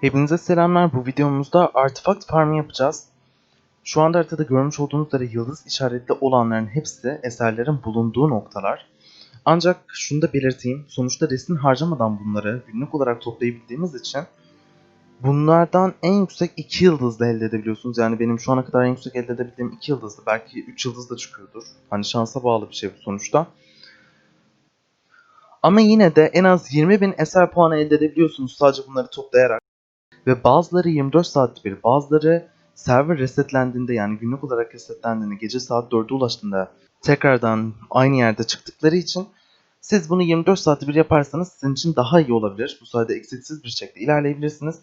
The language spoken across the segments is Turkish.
Hepinize selamlar. Bu videomuzda artifact farmı yapacağız. Şu anda haritada görmüş olduğunuz üzere yıldız işaretli olanların hepsi eserlerin bulunduğu noktalar. Ancak şunu da belirteyim. Sonuçta resim harcamadan bunları günlük olarak toplayabildiğimiz için bunlardan en yüksek 2 yıldızlı elde edebiliyorsunuz. Yani benim şu ana kadar en yüksek elde edebildiğim 2 yıldızlı. Belki 3 yıldız da çıkıyordur. Hani şansa bağlı bir şey bu sonuçta. Ama yine de en az 20.000 eser puanı elde edebiliyorsunuz sadece bunları toplayarak. Ve bazıları 24 saat bir, bazıları server resetlendiğinde yani günlük olarak resetlendiğinde gece saat 4'e ulaştığında tekrardan aynı yerde çıktıkları için siz bunu 24 saat bir yaparsanız sizin için daha iyi olabilir. Bu sayede eksiksiz bir şekilde ilerleyebilirsiniz.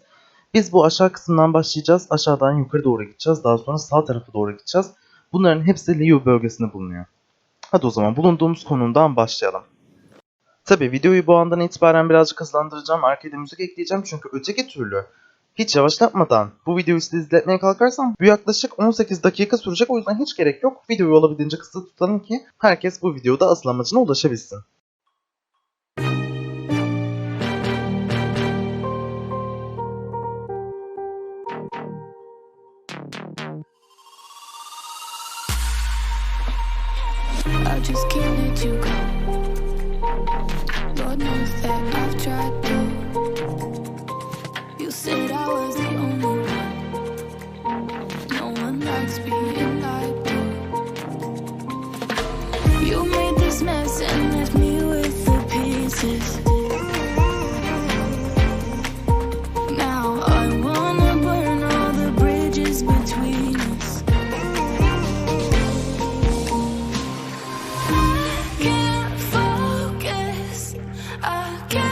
Biz bu aşağı kısımdan başlayacağız. Aşağıdan yukarı doğru gideceğiz. Daha sonra sağ tarafa doğru gideceğiz. Bunların hepsi Liu bölgesinde bulunuyor. Hadi o zaman bulunduğumuz konumdan başlayalım. Tabi videoyu bu andan itibaren birazcık hızlandıracağım. Arkada müzik ekleyeceğim çünkü öteki türlü hiç yavaşlatmadan bu videoyu size izletmeye kalkarsam bu yaklaşık 18 dakika sürecek. O yüzden hiç gerek yok. Videoyu olabildiğince kısa tutalım ki herkes bu videoda asıl amacına ulaşabilsin. I just can't let you go. I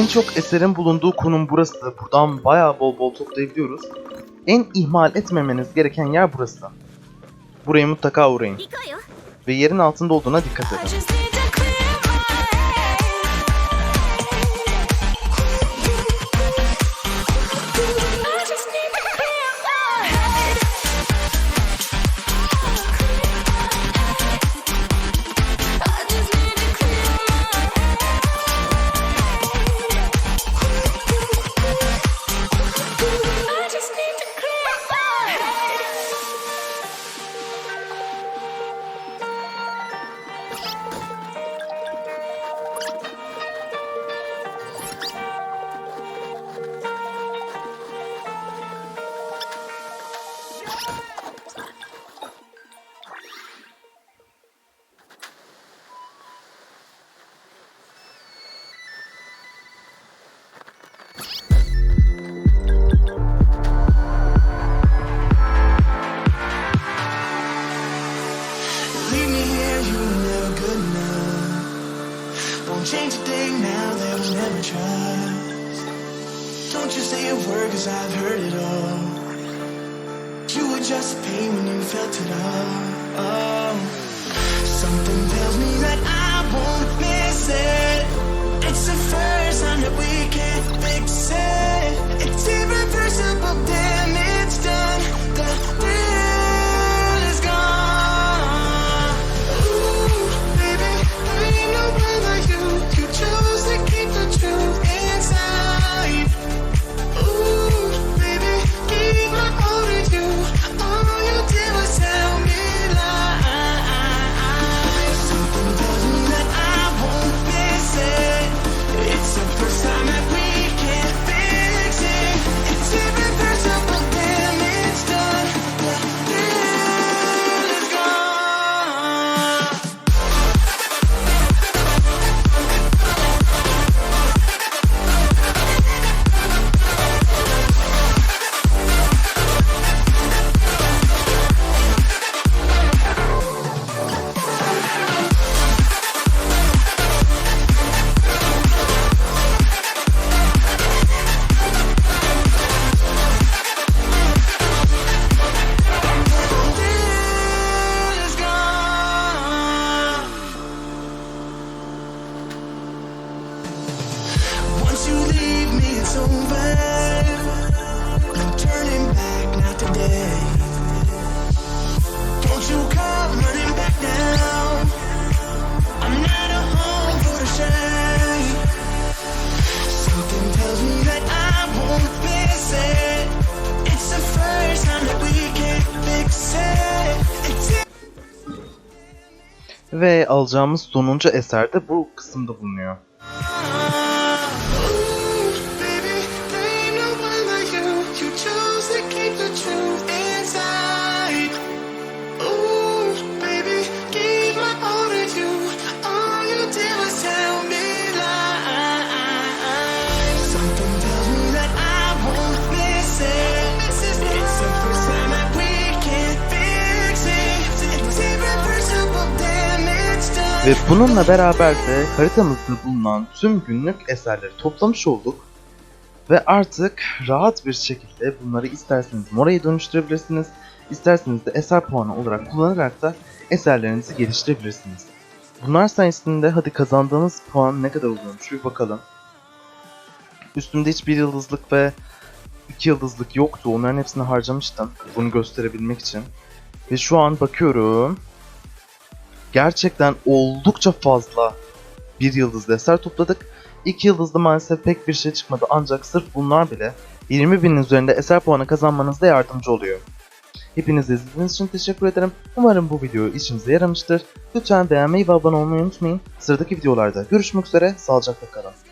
En çok eserin bulunduğu konum burası. Buradan bayağı bol bol toplayabiliyoruz. En ihmal etmemeniz gereken yer burası. Buraya mutlaka uğrayın. Ve yerin altında olduğuna dikkat edin. Change a thing now that we never tried. Don't you say a word, cause I've heard it all. Just pain when you felt it all. Oh. Something tells me that I won't miss it. Ve alacağımız sonuncu eser de bu kısımda bulunuyor. Ve bununla beraber de haritamızda bulunan tüm günlük eserleri toplamış olduk. Ve artık rahat bir şekilde bunları isterseniz moraya dönüştürebilirsiniz, isterseniz de eser puanı olarak kullanarak da eserlerinizi geliştirebilirsiniz. Bunlar sayesinde hadi kazandığınız puan ne kadar oluyormuş bir bakalım. Üstümde hiç bir yıldızlık ve iki yıldızlık yoktu. Onların hepsini harcamıştım bunu gösterebilmek için. Ve şu an bakıyorum gerçekten oldukça fazla bir yıldızlı eser topladık. İki yıldızlı maalesef pek bir şey çıkmadı ancak sırf bunlar bile 20 binin üzerinde eser puanı kazanmanızda yardımcı oluyor. Hepinize izlediğiniz için teşekkür ederim. Umarım bu video işinize yaramıştır. Lütfen beğenmeyi ve abone olmayı unutmayın. Sıradaki videolarda görüşmek üzere. Sağlıcakla kalın.